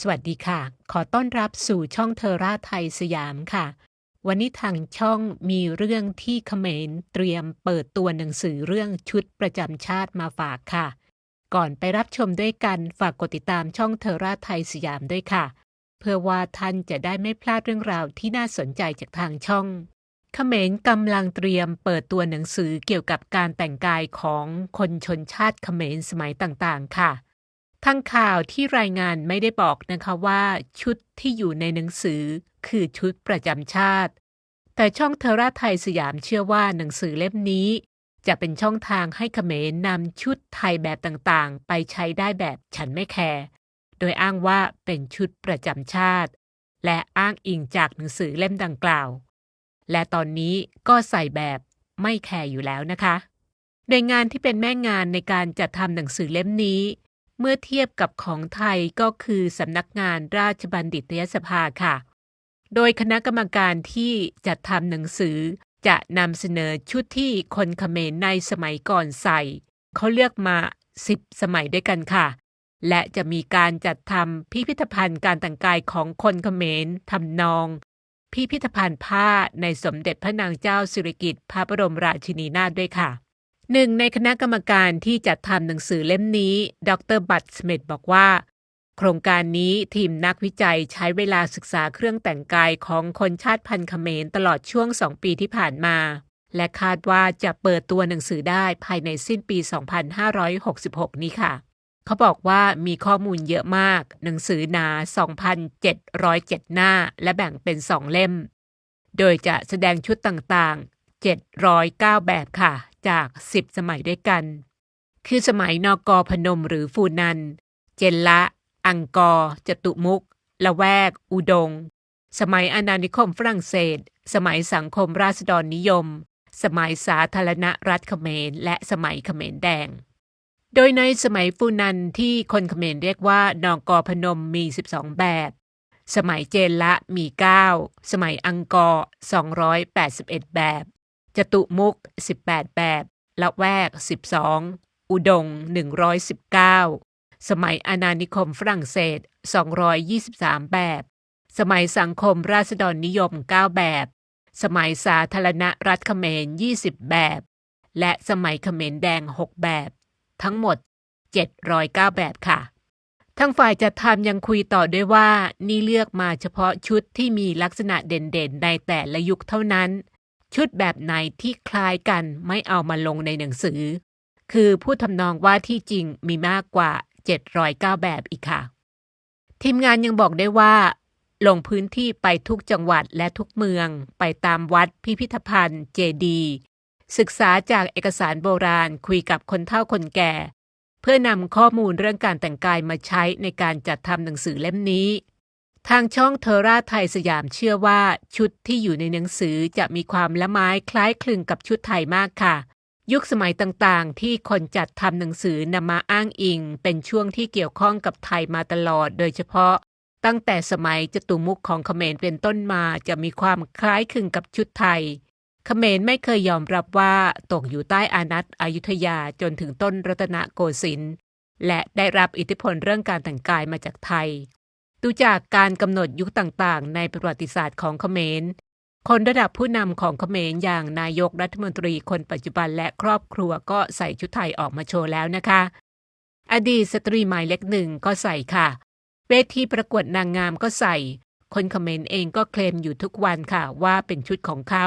สวัสดีค่ะ ขอต้อนรับสู่ช่องเทราไทยสยามค่ะ วันนี้ทางช่องมีเรื่องที่เขมรเตรียมเปิดตัวหนังสือเรื่องชุดประจำชาติมาฝากค่ะ ก่อนไปรับชมด้วยกันฝากกดติดตามช่องเทราไทยสยามด้วยค่ะ เพื่อว่าท่านจะได้ไม่พลาดเรื่องราวที่น่าสนใจจากทางช่องเขมรกำลังเตรียมเปิดตัวหนังสือเกี่ยวกับการแต่งกายของคนชนชาติเขมรสมัยต่างๆ ค่ะ ทางข่าวที่รายงานไม่ได้บอกนะคะว่าชุดที่อยู่ในหนังสือคือชุดประจำชาติ แต่ช่องเทราไทยสยามเชื่อว่าหนังสือเล่มนี้ จะเป็นช่องทางให้เขมรนำชุดไทยแบบต่างๆ ไปใช้ได้แบบฉันไม่แคร์ โดยอ้างว่าเป็นชุดประจำชาติ และอ้างอิงจากหนังสือเล่มดังกล่าว และตอนนี้ก็ใส่แบบไม่แคร์อยู่แล้วนะคะโดยงานที่เป็นแม่งานในการจัดทำหนังสือเล่มนี้ เมื่อเทียบกับของไทยก็คือสำนักงานราชบัณฑิตยสภาค่ะ โดยคณะกรรมการที่จัดทำหนังสือจะนำเสนอชุดที่คนเขมรในสมัยก่อนใส่ เขาเลือกมา10สมัยด้วยกันค่ะ และจะมีการจัดทำพิพิธภัณฑ์การแต่งกายของคนเขมรทำนอง พิพิธภัณฑ์ผ้าในสมเด็จพระนางเจ้าสิริกิติ์พระบรมราชินีนาถด้วยค่ะ หนึ่งในคณะกรรมการที่จัดทำหนังสือเล่มนี้ ดรบัตสมิธบอกว่า โครงการนี้ทีมนักวิจัยใช้เวลาศึกษาเครื่องแต่งกายของคนชาติพันธุ์เขมรตลอดช่วงสองปีที่ผ่านมา และคาดว่าจะเปิดตัวหนังสือได้ภายในสิ้นปี 2566 นี้ค่ะ เขาบอกว่ามีข้อมูลเยอะมาก หนังสือหนา 2,707 หน้า และแบ่งเป็น2เล่ม โดยจะแสดงชุดต่างๆ 709 แบบค่ะ จาก10สมัยด้วยกัน คือสมัยนอกอพนมหรือฟูนัน เจนละ อังกอร์จตุมุก ละแวก อุดง สมัยอาณานิคมฝรั่งเศส สมัยสังคมราษฎรนิยม สมัยสาธารณรัฐเขมร และสมัยเขมรแดง โดยในสมัยฟูนันที่คนเขมรเรียกว่านองกอพนมมี 12 แบบ สมัยเจนละมี 9 สมัยอังกอร์281 แบบ จตุมุก 18 แบบ ละแวก 12 อุดง 119 สมัยอาณานิคมฝรั่งเศส 223 แบบ สมัยสังคมราษฎรนิยม 9 แบบ สมัยสาธารณรัฐเขมร 20 แบบ และสมัยเขมรแดง 6 แบบ ทั้งหมด 709 แบบค่ะทั้งฝ่ายจัดทำยังคุยต่อด้วยว่านี่เลือกมาเฉพาะชุดที่มีลักษณะเด่นๆ ในแต่ละยุคเท่านั้น ชุดแบบไหนที่คล้ายกันไม่เอามาลงในหนังสือ คือผู้ทำนองว่าที่จริงมีมากกว่า 709 แบบอีกค่ะ ทีมงานยังบอกได้ว่า ลงพื้นที่ไปทุกจังหวัดและทุกเมือง ไปตามวัดพิพิธภัณฑ์ เจดี ศึกษาจากเอกสารโบราณคุยกับคนเฒ่าคนแก่ เพื่อนำข้อมูลเรื่องการแต่งกายมาใช้ในการจัดทำหนังสือเล่มนี้ ทางช่องเทอร่าไทยสยามเชื่อว่าชุดที่อยู่ในหนังสือจะมีความละไม้คล้ายคลึงกับชุดไทยมากค่ะ ยุคสมัยต่างๆ ที่คนจัดทำหนังสือนำมาอ้างอิง เป็นช่วงที่เกี่ยวข้องกับไทยมาตลอด โดยเฉพาะ ตั้งแต่สมัยจตุมุกของเขมรเป็นต้นมาจะมีความคล้ายคลึงกับชุดไทย เขมรไม่เคยยอมรับว่าตกอยู่ใต้อานัตอยุธยาจนถึงต้นรัตนโกสินทร์และได้รับอิทธิพลเรื่องการแต่งกายมาจากไทย ดูจากการกำหนดยุคต่างๆ ในประวัติศาสตร์ของเขมร คนระดับผู้นำของเขมรอย่างนายกรัฐมนตรีคนปัจจุบันและครอบครัวก็ใส่ชุดไทยออกมาโชว์แล้วนะคะ อดีตสตรีหมายเล็กหนึ่งก็ใส่ค่ะ เวทีประกวดนางงามก็ใส่ คนเขมรเองก็เคลมอยู่ทุกวันค่ะว่าเป็นชุดของเขา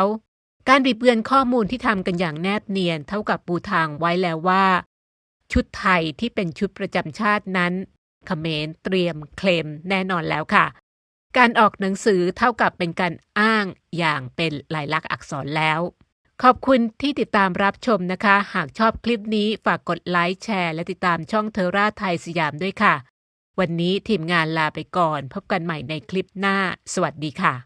การบิดเบือนข้อมูลที่ทำกันอย่างแนบเนียนเท่ากับปูทางไว้แล้วว่า ชุดไทยที่เป็นชุดประจำชาตินั้น เขมรเตรียมเคลมแน่นอนแล้วค่ะ การออกหนังสือเท่ากับเป็นการอ้างอย่างเป็นลายลักษณ์อักษรแล้ว ขอบคุณที่ติดตามรับชมนะคะ หากชอบคลิปนี้ฝากกดไลค์แชร์ และติดตามช่องเทอร่าไทยสยามด้วยค่ะ วันนี้ทีมงานลาไปก่อน พบกันใหม่ในคลิปหน้า สวัสดีค่ะ